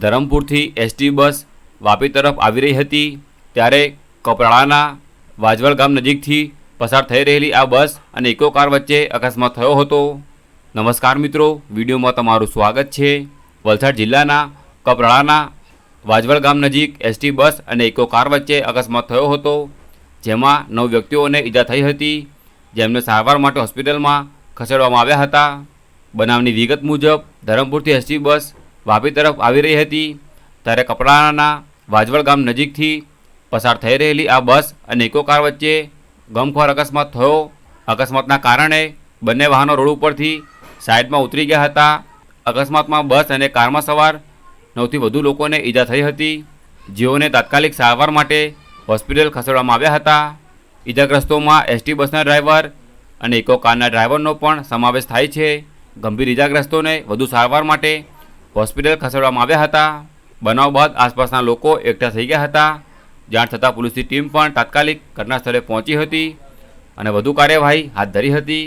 ધરમપુરથી ST bus Vapi તરફ આવી રહી હતી, ત્યારે કપરાળાના વાજવલ ગામ નજીકથી પસાર થઈ રહેલી આ બસ અને ઇકો કાર વચ્ચે અકસ્માત થયો હતો. નમસ્કાર મિત્રો, વિડીયોમાં તમારું સ્વાગત છે. વલસાડ જિલ્લાના કપરાળાના વાજવલ ગામ નજીક એસટી બસ અને ઇકો કાર વચ્ચે અકસ્માત થયો હતો, જેમાં નવ વ્યક્તિઓને ઈજા થઈ હતી, જેમને સારવાર માટે હોસ્પિટલમાં ખસેડવામાં આવ્યા હતા. બનાવની વિગત મુજબ, ધરમપુરથી એસટી બસ વાપી તરફ આવી રહી હતી. ત્યારે કપરાણાના વાજવળ ગામ નજીકથી પસાર થઈ રહેલી આ બસ અને ઇકો કાર વચ્ચે ગમખોર અકસ્માત થયો. અકસ્માતના કારણે બંને વાહનો રોડ ઉપરથી સાઇડમાં ઉતરી ગયા હતા. અકસ્માતમાં બસ અને કારમાં સવાર નવથી વધુ લોકોને ઈજા થઈ હતી. જેઓને તાત્કાલિક સારવાર માટે હોસ્પિટલ ખસેડવામાં આવ્યા હતા. ઈજાગ્રસ્તોમાં એસટી બસના ડ્રાઈવર અને ઇકો કારના ડ્રાઈવરનો પણ સમાવેશ થાય છે. ગંભીર ઈજાગ્રસ્તોને વધુ સારવાર માટે હોસ્પિટલ ખસેડવામાં આવ્યા હતા. બનાવ બાદ આસપાસના લોકો એકઠા થઈ ગયા હતા. જાણ થતાં પોલીસની ટીમ પણ તાત્કાલિક ઘટના સ્થળે પહોંચી હતી અને વધુ કાર્યવાહી હાથ ધરી હતી.